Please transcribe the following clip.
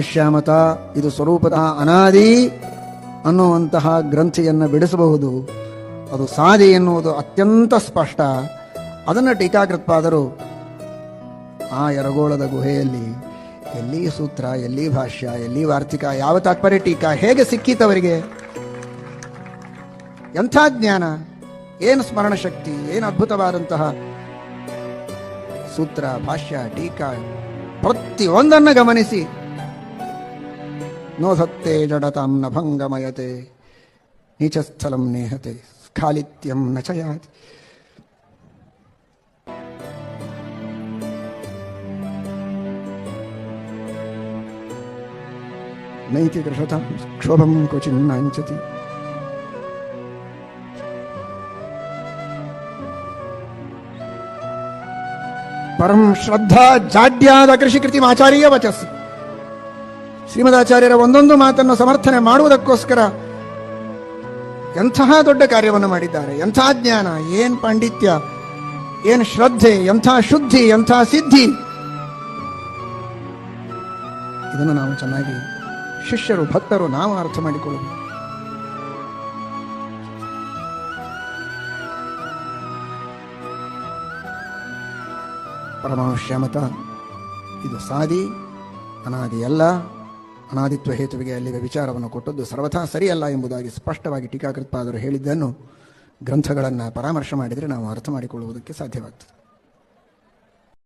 ಶ್ಯಾಮತ ಇದು ಸ್ವರೂಪದ ಅನಾದಿ ಅನ್ನುವಂತಹ ಗ್ರಂಥಿಯನ್ನು ಬಿಡಿಸಬಹುದು. ಅದು ಸಾಧಿ ಎನ್ನುವುದು ಅತ್ಯಂತ ಸ್ಪಷ್ಟ. ಅದನ್ನು ಟೀಕಾಕೃತ್ಪಾದರು, ಆ ಎರಗೋಳದ ಗುಹೆಯಲ್ಲಿ ಎಲ್ಲಿ ಸೂತ್ರ, ಎಲ್ಲಿ ಭಾಷ್ಯ, ಎಲ್ಲಿ ವಾರ್ತಿಕ, ಯಾವ ತಾತ್ಪರ್ಯ ಟೀಕಾ, ಹೇಗೆ ಸಿಕ್ಕಿತವರಿಗೆ? ಎಂಥ ಜ್ಞಾನ? ಏನು ಸ್ಮರಣ ಶಕ್ತಿ ಏನು ಅದ್ಭುತವಾದಂತಹ ಸೂತ್ರ, ಭಾಷ್ಯ, ಟೀಕಾ, ಪ್ರತಿಯೊಂದನ್ನು ಗಮನಿಸಿ नोधत्ते जड़ताम न भङ्गमयते नीचस्थलम नेहते खालित्यम न चया याति नैति कृषतां क्षोभं क्वचिन्नाञ्चति परम श्रद्धा जाड्याद कृषि ಶ್ರೀಮದಾಚಾರ್ಯರ ಒಂದೊಂದು ಮಾತನ್ನು ಸಮರ್ಥನೆ ಮಾಡುವುದಕ್ಕೋಸ್ಕರ ಎಂತಹ ದೊಡ್ಡ ಕಾರ್ಯವನ್ನು ಮಾಡಿದ್ದಾರೆ, ಎಂಥ ಜ್ಞಾನ, ಏನ್ ಪಾಂಡಿತ್ಯ, ಏನ್ ಶ್ರದ್ಧೆ, ಎಂಥ ಶುದ್ಧಿ, ಎಂಥ ಸಿದ್ಧಿ? ಇದನ್ನು ನಾವು ಚೆನ್ನಾಗಿ ಶಿಷ್ಯರು, ಭಕ್ತರು ನಾವು ಅರ್ಥ ಮಾಡಿಕೊಳ್ಳಬೇಕು ಪರಮ ಶ್ಯಾಮತ ಇದು ಸಾದಿ ಅನಾದಿ ಅಲ್ಲ ಅನಾದಿತ್ವ ಹೇತುವಿಗೆ ಅಲ್ಲಿ ವಿಚಾರವನ್ನು ಕೊಟ್ಟದ್ದು ಸರ್ವಥಾ ಸರಿಯಲ್ಲ ಎಂಬುದಾಗಿ ಸ್ಪಷ್ಟವಾಗಿ ಟೀಕಾಕೃತ್ಪಾದರು ಹೇಳಿದ್ದನ್ನು ಗ್ರಂಥಗಳನ್ನು ಪರಾಮರ್ಶೆ ಮಾಡಿದರೆ ನಾವು ಅರ್ಥ ಮಾಡಿಕೊಳ್ಳುವುದಕ್ಕೆ ಸಾಧ್ಯವಾಗ್ತದೆ.